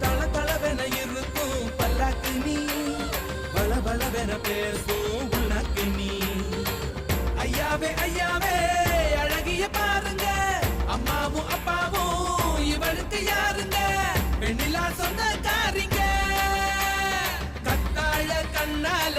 தள தளவென இருக்கும் பல்லாக்கு நீ. பல பலவென பேசும் உனக்கு நீ. ஐயாவே ஐயாவே அழகிய பாருங்க. அம்மாவும் அப்பாவும் இவளுக்கு யாருங்க? பெண்ணிலா சொந்த காரிங்க கத்தாழ கண்ணால